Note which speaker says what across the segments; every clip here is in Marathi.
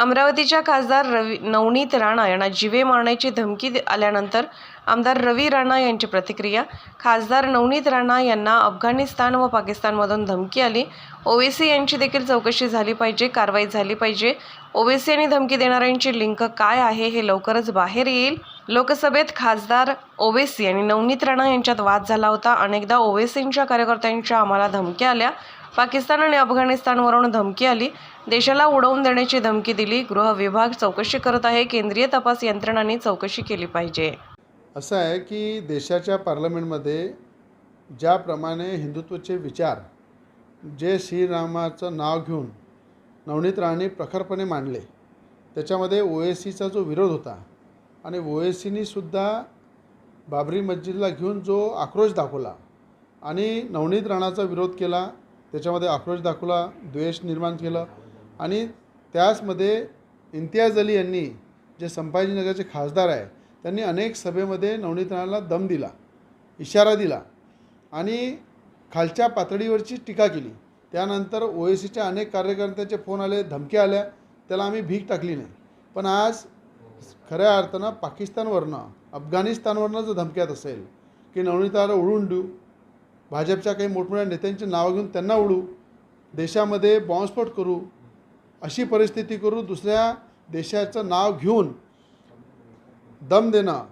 Speaker 1: अमरावतीच्या खासदार रवी नवनीत राणा यांना जीवे मारण्याची धमकी आल्यानंतर आमदार रवी राणा यांची प्रतिक्रिया खासदार नवनीत राणा यांना अफगाणिस्तान व पाकिस्तानमधून धमकी आली. ओवेसी यांची देखील चौकशी झाली पाहिजे कारवाई झाली पाहिजे. ओवेसी आणि धमकी देणाऱ्यांची लिंक काय आहे हे लवकरच बाहेर येईल. लोकसभेत खासदार ओवेसी आणि नवनीत राणा यांच्यात वाद झाला होता. अनेकदा ओवेसींच्या कार्यकर्त्यांच्या आम्हाला धमक्या आल्या. पाकिस्तान आणि अफगाणिस्तानवरून धमकी आली. देशाला उडवून देण्याची धमकी दिली. गृह विभाग चौकशी करत आहे. केंद्रीय तपास यंत्रणांनी चौकशी केली पाहिजे.
Speaker 2: असं आहे की देशाच्या पार्लमेंटमध्ये ज्याप्रमाणे हिंदुत्वचे विचार जे श्रीरामाचं नाव घेऊन नवनीत राणे प्रखरपणे मांडले त्याच्यामध्ये ओ एस सीचा जो विरोध होता आणि ओ एस सीनीसुद्धा बाबरी मस्जिदला घेऊन जो आक्रोश दाखवला आणि नवनीत राणाचा विरोध केला त्याच्यामध्ये आक्रोश दाखवला द्वेष निर्माण केलं. आणि त्याचमध्ये इम्तियाज अली यांनी जे संभाजीनगरचे खासदार आहे त्यांनी अनेक सभेमध्ये नवनीत राणाला दम दिला इशारा दिला आणि खालच्या पातळीवरची टीका केली. त्यानंतर ओ एस सीच्या अनेक कार्यकर्त्यांचे फोन आले धमक्या आल्या त्याला आम्ही भीक टाकली नाही. पण आज खऱ्या अर्थानं पाकिस्तानवरनं अफगाणिस्तानवरनं जर धमक्यात असेल की नवनीताला उडून देऊ भाजपच्या काही मोठमोठ्या नेत्यांची नावं घेऊन त्यांना उडू देशामध्ये बॉम्बस्फोट करू अशी परिस्थिती करू दुसऱ्या देशाचं नाव घेऊन दम देणं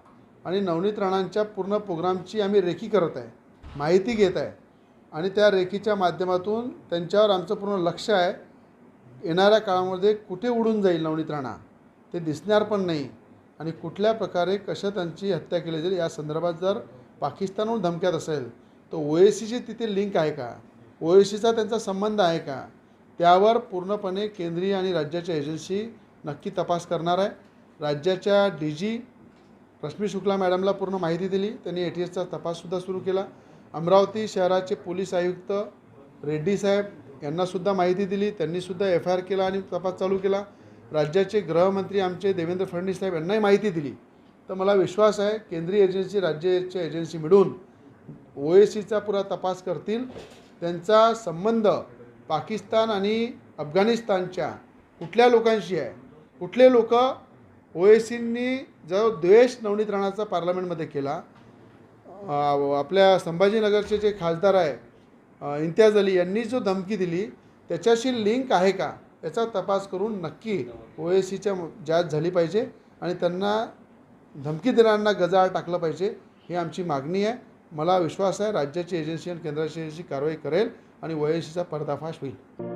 Speaker 2: आणि नवनीत राणांच्या पूर्ण प्रोग्रामची आम्ही रेखी करत आहे माहिती घेत आहे. आणि त्या रेखीच्या माध्यमातून त्यांच्यावर आमचं पूर्ण लक्ष आहे. येणाऱ्या काळामध्ये कुठे उडून जाईल नवनीत राणा? ते दिसणार पण नाही. आणि कुठल्या प्रकारे कशा त्यांची हत्या केली जाईल या संदर्भात जर पाकिस्तानहून धमक्यात असेल तर ओ सीची तिथे लिंक आहे का? ओ सीचा त्यांचा संबंध आहे का? त्यावर पूर्णपणे केंद्रीय आणि राज्याच्या एजन्सी नक्की तपास करणार आहे. राज्याच्या डी जी रश्मी शुक्ला मॅडमला पूर्ण माहिती दिली. त्यांनी ए टी एसचा तपाससुद्धा सुरू केला. अमरावती शहराचे पोलीस आयुक्त रेड्डी साहेब यांनासुद्धा माहिती दिली. त्यांनीसुद्धा एफ आय आर केला आणि तपास चालू केला. राज्याचे गृहमंत्री आमचे देवेंद्र फडणवीस साहेब यांनाही माहिती दिली. तर मला विश्वास आहे केंद्रीय एजन्सी राज्याच्या एजन्सी मिळून ओ ए सीचा पुरा तपास करतील. त्यांचा संबंध पाकिस्तान आणि अफगाणिस्तानच्या कुठल्या लोकांशी आहे? कुठले लोक ओ एस सींनी जो द्वेष नवनीत राणाचा पार्लमेंटमध्ये केला आपल्या संभाजीनगरचे जे खासदार आहे इम्तियाज अली यांनी जो धमकी दिली त्याच्याशी लिंक आहे का? याचा तपास करून नक्की ओ ए सीच्या जात झाली पाहिजे आणि त्यांना धमकी देणाऱ्यांना गजाळ टाकलं पाहिजे ही आमची मागणी आहे. मला विश्वास आहे राज्याची एजन्सी आणि केंद्राची एजन्सी कारवाई करेल आणि वयशीचा पर्दाफाश होईल.